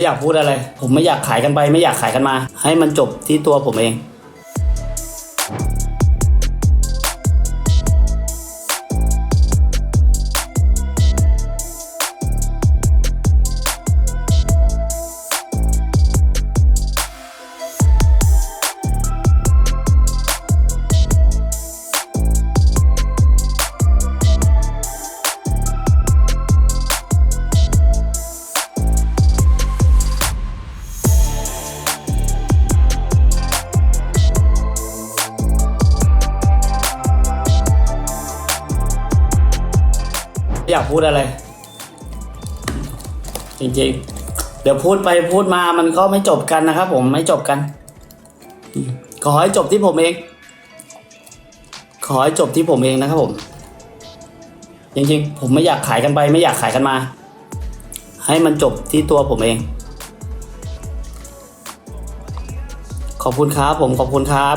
ไม่อยากพูดอะไร ผมไม่อยากขายกันไป ไม่อยากขายกันมา ให้มันจบที่ตัวผมเอง อยากพูดอะไร จริงๆ เดี๋ยวพูดไปพูดมามันก็ไม่จบกันนะครับผมไม่จบกัน ขอให้จบที่ผมเอง ขอให้จบที่ผมเองนะครับผม จริงๆ ผมไม่อยากขายกันไป ไม่อยากขายกันมา ให้มันจบที่ตัวผมเอง ขอบคุณครับผมขอบคุณครับ